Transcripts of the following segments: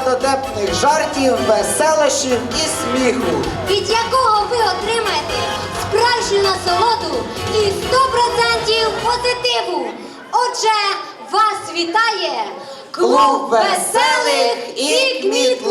Свята дотепних жартів, веселощів і сміху. від якого ви отримаєте справжню насолоду і 100% позитиву. Отже, вас вітає Клуб веселих і кмітливих!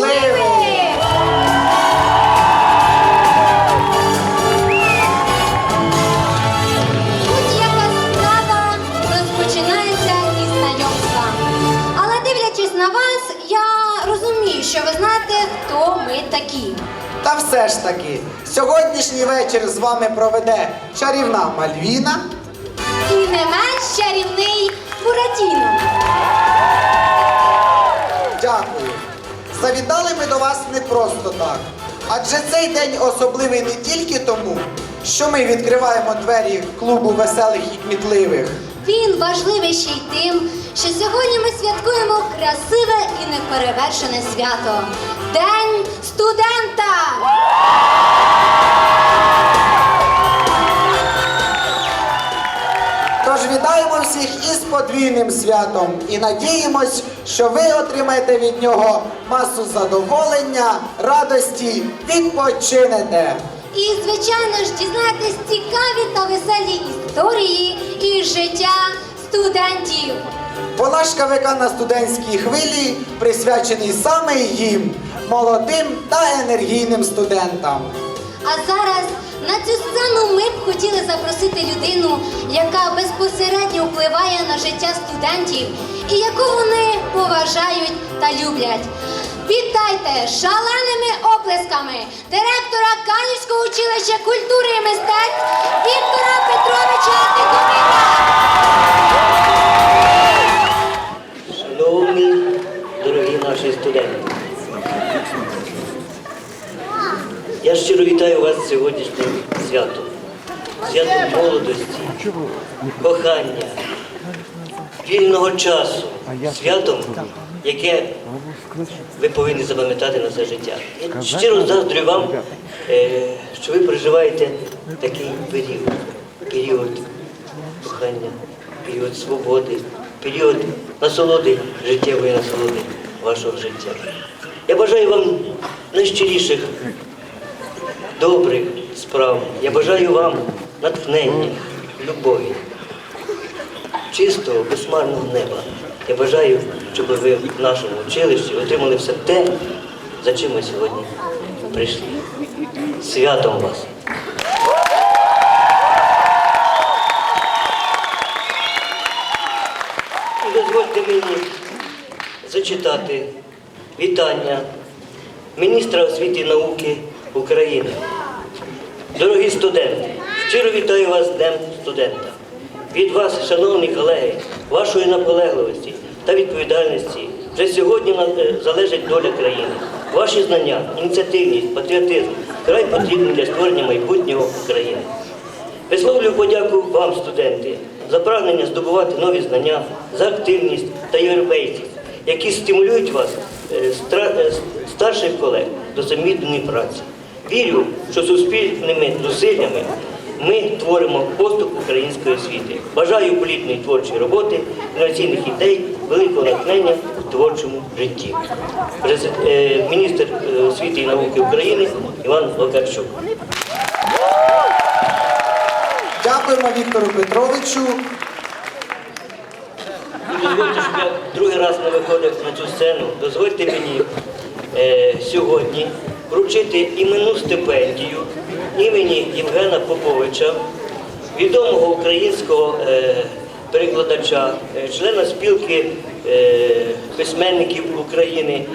Таки, сьогоднішній вечір з вами проведе чарівна Мальвіна. І не менш чарівний Буратіно. Дякую. Завітали ми до вас не просто так. Адже цей день особливий не тільки тому, що ми відкриваємо двері клубу веселих і кмітливих. Він важливий ще й тим, що сьогодні ми святкуємо красиве і неперевершене свято День студента! Тож вітаємо всіх із подвійним святом і надіємось, що ви отримаєте від нього масу задоволення, радості, відпочинете. І, звичайно ж, дізнаєтесь цікаві та веселі історії із життя студентів. Наш КВК на студентській хвилі присвячений саме їм, молодим та енергійним студентам. А зараз на цю сцену ми б хотіли запросити людину, яка безпосередньо впливає на життя студентів і яку вони поважають та люблять. Вітайте шаленими оплесками директора Канівського училища культури і мистецтв Віктора Петровича щиро вітаю вас з сьогоднішнім святом. Святом молодості, кохання, вільного часу, святом, яке ви повинні запам'ятати на все життя. Я щиро заздрю вам, е, що ви переживаєте такий період, період кохання, період свободи, період насолоди, життєвої насолоди вашого життя. Я бажаю вам найщиріших, добрих справ. Я бажаю вам натхнення, любові, чистого, безмарного неба. Я бажаю, щоб ви в нашому училищі отримали все те, за чим ми сьогодні прийшли. Святом вас! Дозвольте мені зачитати вітання міністра освіти і науки України. Дорогі студенти, щиро вас Днем студента. Від вас, шановні колеги, вашої наполегливості та відповідальності вже сьогодні е, залежить доля країни. Ваші знання, ініціативність, патріотизм край потрібні для створення майбутнього України. Висловлюю подяку вам, студенти, за прагнення здобувати нові знання, за активність та європейськість, які стимулюють вас, е, е, старших колег, до самітної праці. Вірю, що суспільними зусиллями ми творимо поступ української освіти. Бажаю плідної творчої роботи, інноваційних ідей, великого натхнення в творчому житті. Е, Міністр е, освіти і науки України Іван Вакарчук. Дякуємо Віктору Петровичу. Дозвольте, щоб я другий раз не виходив на цю сцену. Дозвольте мені е, сьогодні вручити іменну стипендію імені Євгена Поповича, відомого українського е, перекладача, е, члена спілки е, письменників України,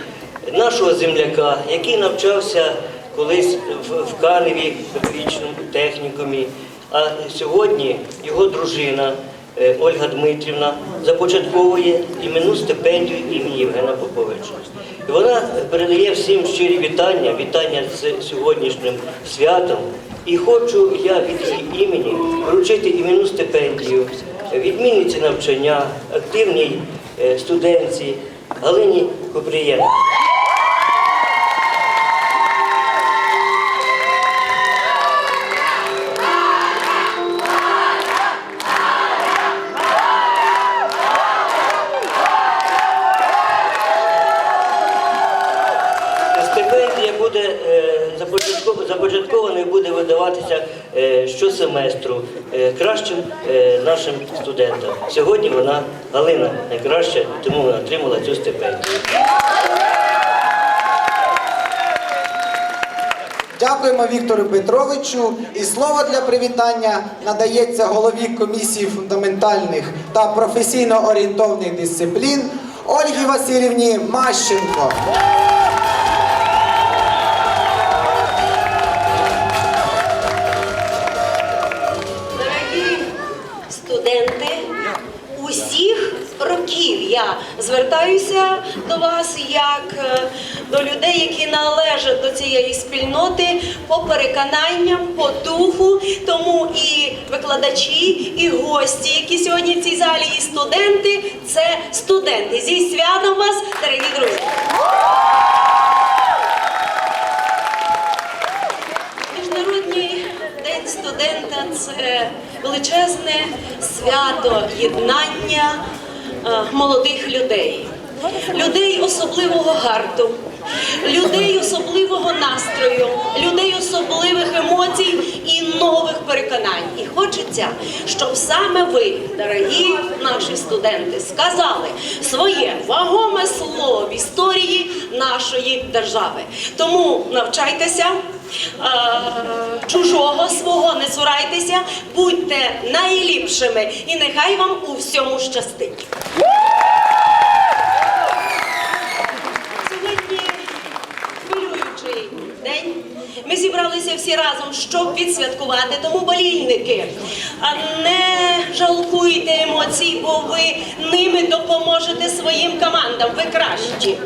нашого земляка, який навчався колись в, Каневі, в педагогічному технікумі. А сьогодні його дружина Ольга Дмитрівна започатковує іменну стипендію імені Євгена Поповича. І вона передає всім щирі вітання, вітання з сьогоднішнім святом. І хочу я від її імені вручити іменну стипендію відмінниці навчання, активній е, студентці Галині Купрієнко. Щосеместру е, кращим е, нашим студентам. Сьогодні вона Галина найкраща, тому вона отримала цю стипендію. Дякуємо Віктору Петровичу. І слово для привітання надається голові комісії фундаментальних та професійно орієнтовних дисциплін Ольгі Васильівні Мащенко. Звертаюся до вас як е, до людей, які належать до цієї спільноти по переконанням, по духу. Тому і викладачі, і гості, які сьогодні в цій залі, і студенти це студенти. Зі святом вас, дорогі друзі! Міжнародний день студента це величезне свято єднання е, молодих людей, людей особливого гарту, людей особливого настрою, людей особливих емоцій і нових переконань. І хочеться, щоб саме ви, дорогі наші студенти, сказали своє вагоме слово в історії нашої держави. Тому навчайтеся. е, Чужого свого не цурайтеся, будьте найліпшими і нехай вам у всьому щастить. Сьогодні хвилюючий день. Ми зібралися всі разом, щоб відсвяткувати. Тому болільники, а не жалкуйте емоцій, бо ви ними допоможете своїм командам. Ви кращі.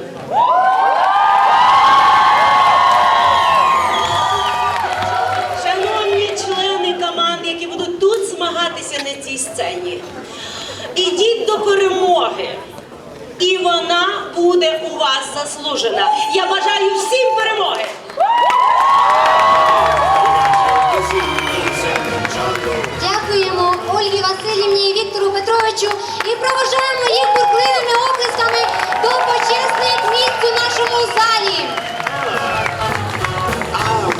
Шановні члени команд, які будуть тут змагатися на цій сцені, ідіть до перемоги. І вона буде у вас заслужена. Я бажаю всім перемоги! Дякуємо Ольгі Васильівні і Віктору Петровичу і проважаємо їх бурхливими оплесками до почесних місць у нашому залі.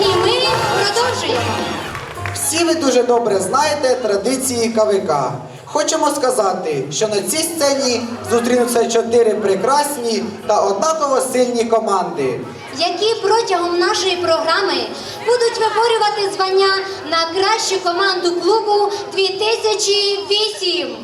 І ми продовжуємо. Всі ви дуже добре знаєте традиції КВК. Хочемо сказати, що на цій сцені зустрінуться чотири прекрасні та однаково сильні команди. Які протягом нашої програми будуть виборювати звання на кращу команду клубу 2008.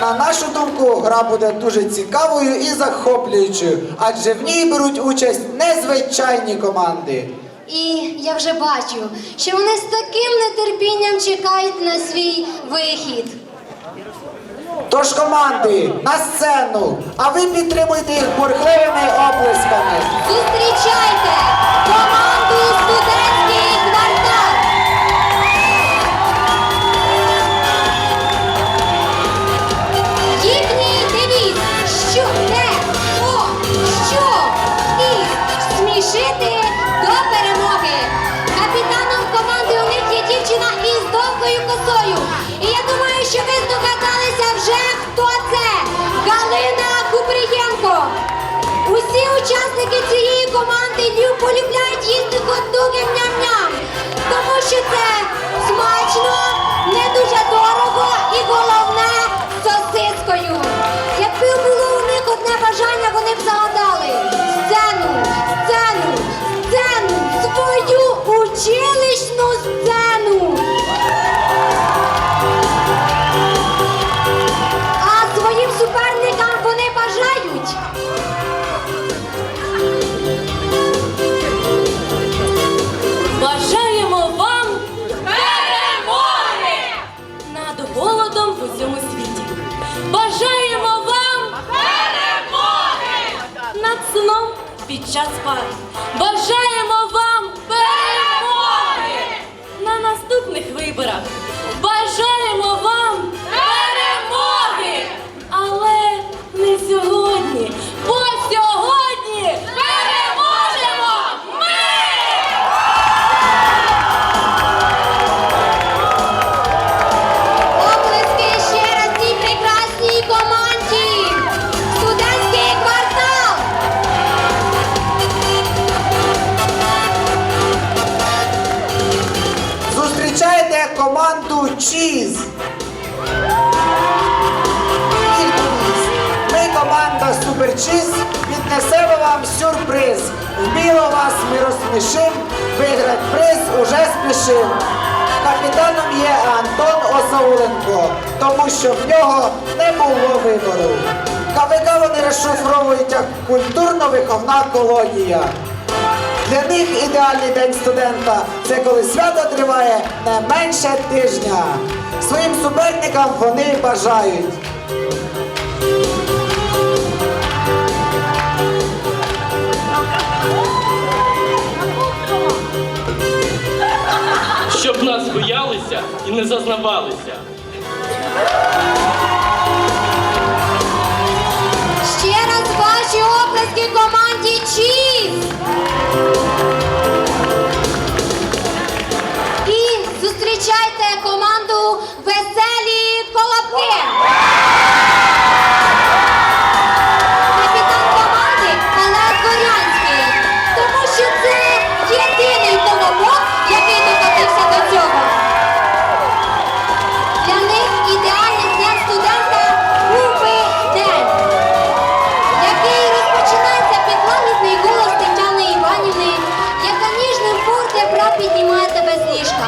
На нашу думку, гра буде дуже цікавою і захоплюючою, адже в ній беруть участь незвичайні команди. І я вже бачу, що вони з таким нетерпінням чекають на свій вихід. Тож команди на сцену, а ви підтримуйте їх бурхливими оплесками. Зустрічайте команду студентський квартал! Їхній девіз що не о, що і смішити до перемоги. Капітаном команди у них є дівчина із довгою косою. І я думаю, що ви здогадалися полюбляють їсти хот-доги ням-ням, тому що це час пар. Бажаємо вам перемоги на наступних виборах. Команду Чіз. Ми, команда Супер Чіз, піднесемо вам сюрприз. Вміло вас ми розсмішим, виграть приз уже спішим. Капітаном є Антон Осауленко, тому що в нього не було вибору. КВК вони розшифровують як культурно-виховна колонія. Для них ідеальний день студента це коли свято триває не менше тижня. Своїм суперникам вони бажають. щоб нас боялися і не зазнавалися. Ще раз ваші оплески команді Чіз! І піднімає тебе з ліжка.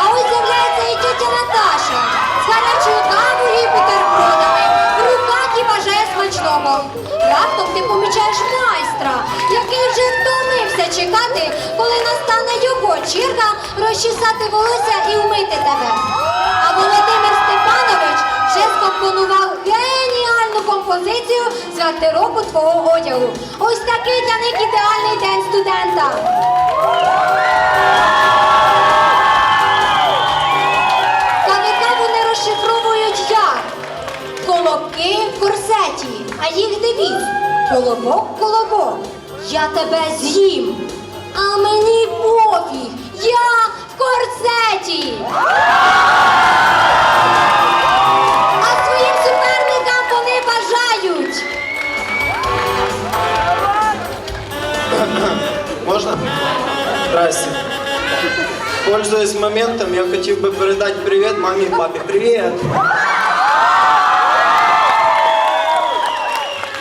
А ось з'являється і тетя Наташа з гарячою кавою і бутербродами. В руках і бажає смачного. Раптом ти помічаєш майстра, який вже втомився чекати, коли настане його черга розчесати волосся і вмити тебе. А Володимир Степанович вже скомпонував геніальну композицію гардеробу твого одягу. Ось такий для них ідеальний день студента. КВК вони розшифровують як колобки в корсеті, а їх девіз колобок, колобок, я тебе з'їм, Пользуясь моментом, я хотел бы передать привет маме и папе. Привет!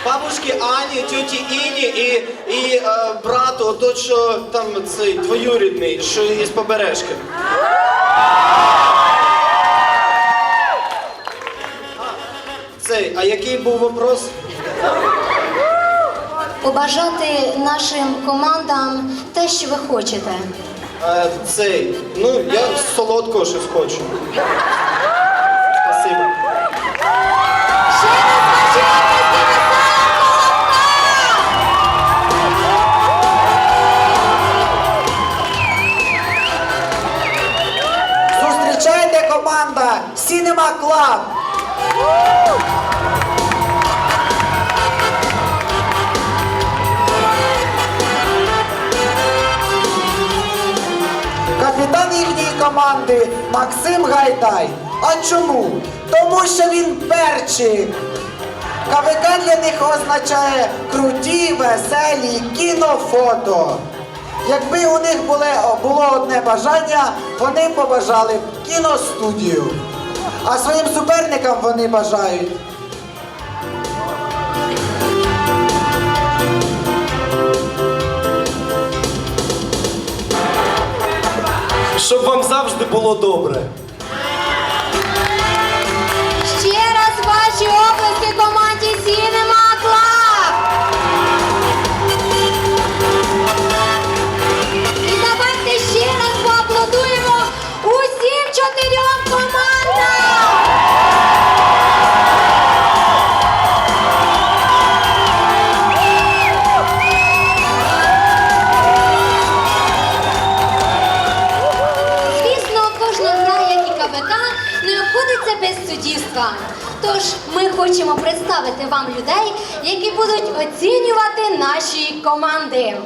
Бабушке Ані, тьоті Іні і, і е, брату, тот, що там цей двоюрідний, що із побережки. Цей, а який був вопрос? Побажати нашим командам те, що ви хочете. Е, цей, ну, я солодкого щось хочу. Спасибо. Зустрічайте команда Cinema Club. Команди Максим Гайдай. А чому? Тому що він перчик. КВК для них означає круті, веселі кінофото. Якби у них було, одне бажання, вони побажали б кіностудію. А своїм суперникам вони бажають Щоб вам завжди було добре. Представити вам людей, які будуть оцінювати наші команди.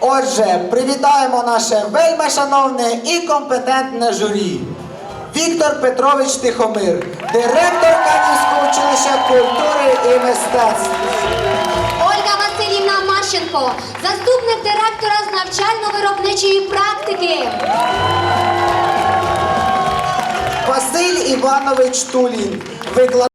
Отже, привітаємо наше вельми шановне і компетентне журі. Віктор Петрович Тихомир, директор Канівського училища культури і мистецтв. Ольга Василівна Мащенко, заступник директора з навчально-виробничої практики. Василь Іванович Тулін, викладач.